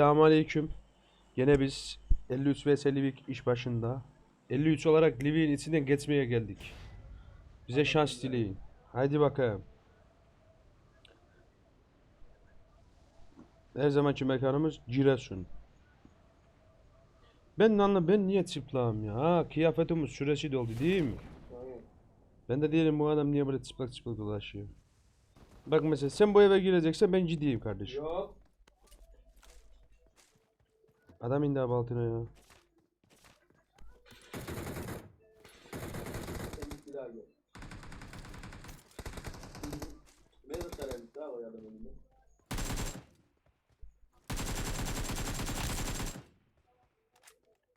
Selamünaleyküm. Gene biz 53 vs Livik iş başında. 53 olarak Livik'in içinden geçmeye geldik. Bize şans dileyin. Haydi bakalım. Her zamanki mekanımız Giresun. Ben anla ben niye çıplağım ya? Ha, kıyafetimin süresi doldu değil mi? Ben de diyelim bu adam niye böyle çıplak çıplak dolaşıyor. Bak mesela sen bu eve gireceksen ben ciddiyim kardeşim. Yok. Adam indi abi altına ya.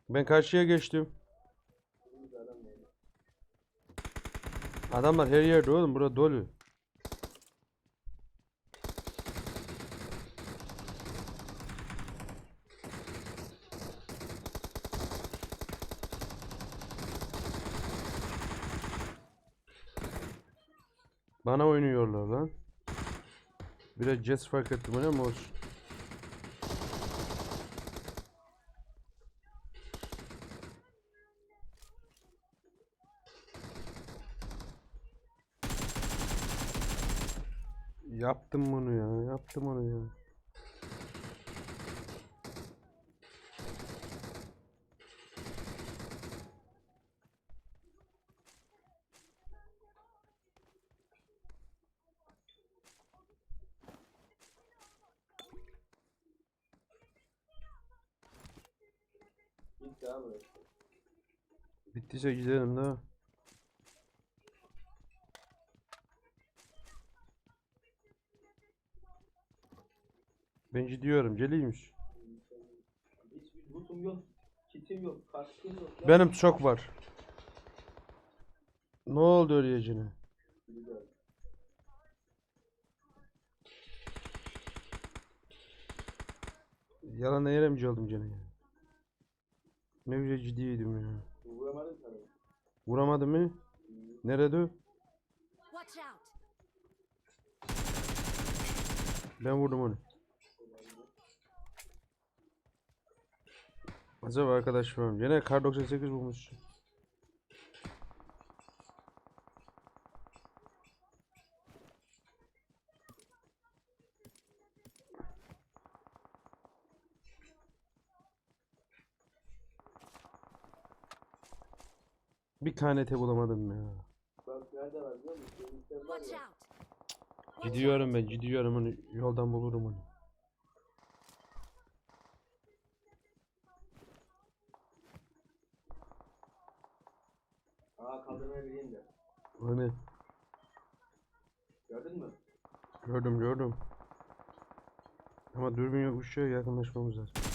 Ben karşıya geçtim. Adamlar her yerde oğlum burada dolu. Bana oynuyorlar lan. Biraz Jets fark ettim öyle ama olsun. Yaptım bunu ya. Yaptım onu ya. Gitti abi. Bittiyse gidelim de. Ben gidiyorum. Geliymiş. Yok. Kitim yok. Kaskım yok. Ya. Benim çok var. Ne oldu öyleyecine? Yalan eylemci oldum gene ya. Ne güzel ciddiydim ya. Vuramadın sana. Vuramadı mı? Nerede? o? Watch out! Ben vurdum onu. Acaba arkadaş var mı? Gene kar 98 bulmuşsun. Bir tane te bulamadım ya. Bak nerede var biliyor musun? Denizler var Watch ya. out! Gidiyorum ben gidiyorum onu yoldan bulurum onu. Aa kaldırmaya de. Hani Gördün mü? gördüm gördüm. Ama dürbün yok uçuyor yakınlaşmamız lazım.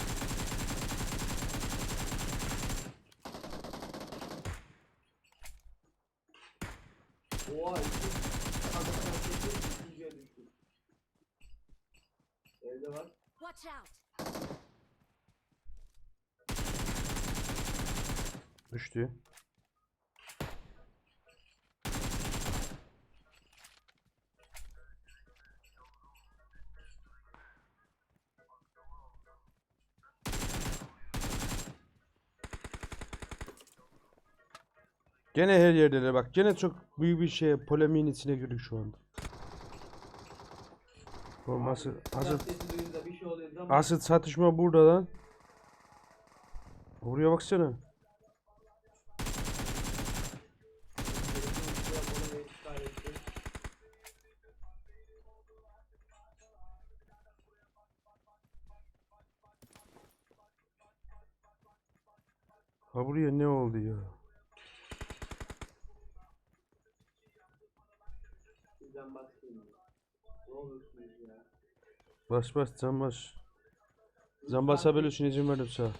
Oha iki. Kaldırmaya girdim. Üçüncüye düştüm. Evde var. Watch out! Düştü. Gene her yerdeler bak. Gene çok büyük bir şey polemiğin içine girdik şu anda. Oğlum asıl, asıl, şey asıl çatışma burada lan. Oraya baksana. Ha buraya ne oldu ya? Sizden bakayım. Ne olursunuz ya? Bas bas can bas. Can basabiliyorsun izin verdim sana.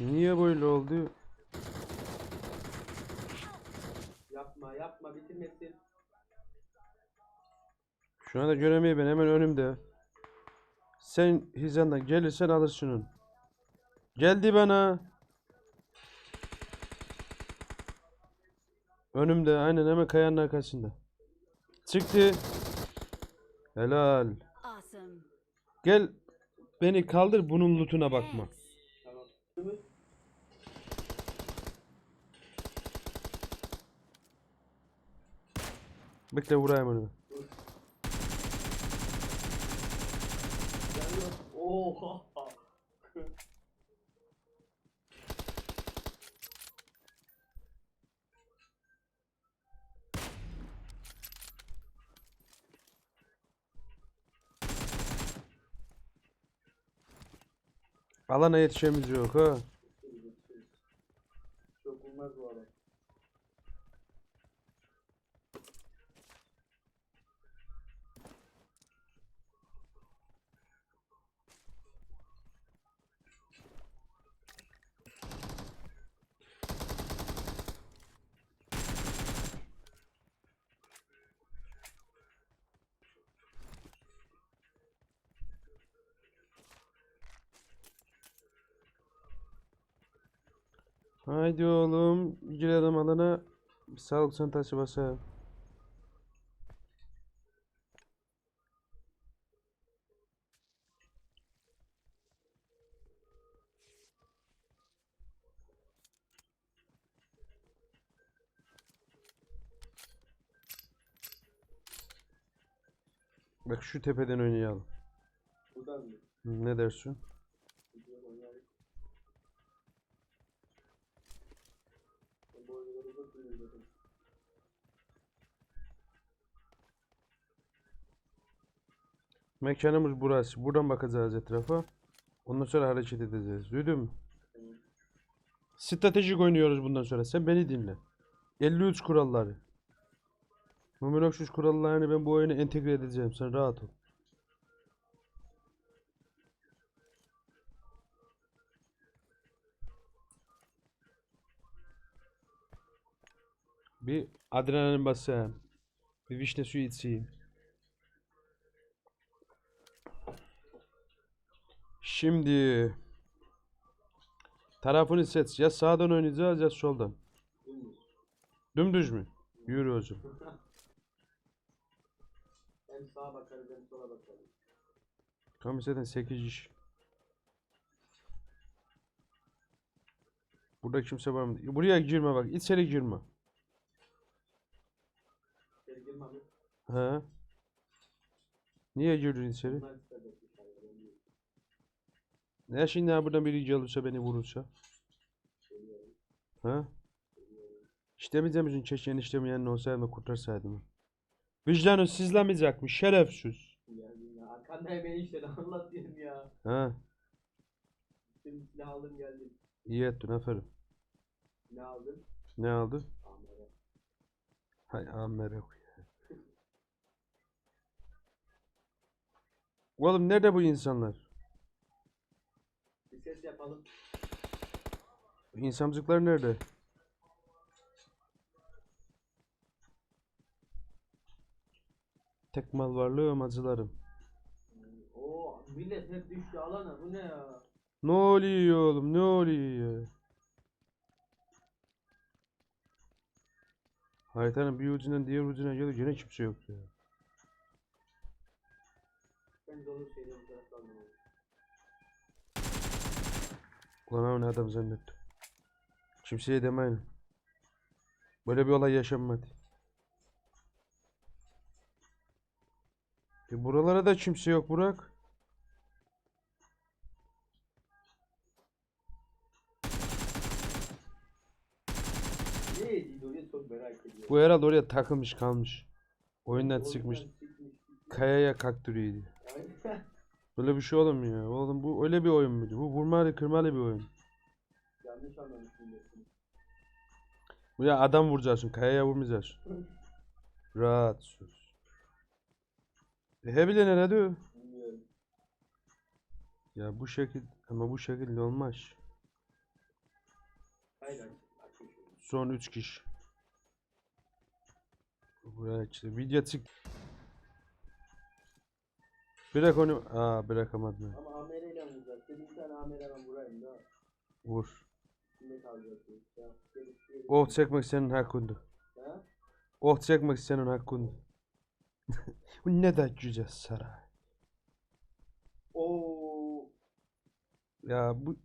Niye böyle oldu? Yapma yapma bitirmesin. Şu anda göremeyi ben hemen önümde. Sen hizandan gelirsen alırsın onu. Geldi bana. Önümde aynen hemen kayanın arkasında. Çıktı. Helal. Gel beni kaldır bunun lootuna bakma. Bekle vurayım onu. Oha. Alana yetişemiz yok ha. Çok olmaz bu adam. Haydi oğlum girelim alana. Sağlık çantası basalım. Bak şu tepeden oynayalım. Buradan mı? Ne dersin? Gidiyor oynayalım. Mekanımız burası. Buradan bakacağız etrafa. Ondan sonra hareket edeceğiz. Duydun mu? Stratejik oynuyoruz bundan sonra. Sen beni dinle. 53 kuralları. Mümin Öksüz kurallarını ben bu oyuna entegre edeceğim. Sen rahat ol. Bir adrenalin basayım. Bir vişne suyu içeyim. Şimdi tarafını seç. Ya sağdan oynayacağız ya soldan. Dümdüz. Mü? Yürü zaman. Hem sağa bakarız hem sola bakarız. Tam zaten 8 iş. Burada kimse var mı? Buraya girme bak. İçeri girme. İçeri girme abi. He? Niye girdin içeri? Ne şimdi ha buradan biri gelirse beni vurursa? He? İştemeyeceğim için keşke eniştemin yanına olsaydım kurtarsaydım. Vicdanı sızlamayacakmış şerefsiz. Geldim ya. Arkandayım ben işte anlat diyorum ya. He? Şimdi silah aldım geldim. İyi ettin aferin. Ne aldım? Ne aldın? Amere. Hay amere koy. Oğlum nerede bu insanlar? Bir ses yapalım. İnsancıklar nerede? Tek mal varlığım acılarım. Oo millet hep düştü alana bu ne ya? Ne oluyor oğlum ne oluyor? Haritanın bir ucundan diğer ucuna geliyor gene kimse yok ya. Bu taraftan Ulan ha, ne adam zannettim. Kimseye demeyin. Böyle bir olay yaşanmadı. E buralara da kimse yok Burak. Bu herhalde oraya takılmış kalmış. Oyundan çıkmış. Kayaya kaktürüyordu. Böyle bir şey olur mu ya? Oğlum bu öyle bir oyun muydu? Bu vurmalı kırmalı bir oyun. Yanlış anlamış milletin. Bu ya adam vuracaksın, kayaya vurmayacaksın. Rahat sus. E he bile ne diyor? Bilmiyorum. Ya bu şekil ama bu şekilde olmaz. Son 3 kişi. Buraya işte video çık. Bırak onu. Aa bırakamadım. Ama amereyle vuracağız. Senin bir tane amere ben vurayım da. Vur. Kime kalacaksın? Oh çekmek senin hakkındı. Ha? Oh çekmek senin hakkındı. bu ne de güzel saray. Oo Ya bu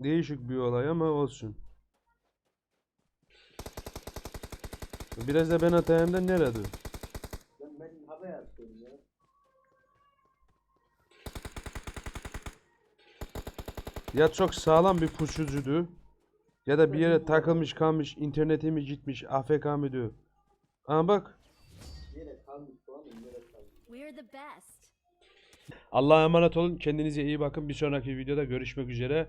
değişik bir olay ama olsun. Biraz da ben atayım da nerede? Ya çok sağlam bir pusucudu. Ya da bir yere takılmış kalmış, interneti mi gitmiş, AFK mı diyor. Ama bak. Allah'a emanet olun. Kendinize iyi bakın. Bir sonraki videoda görüşmek üzere.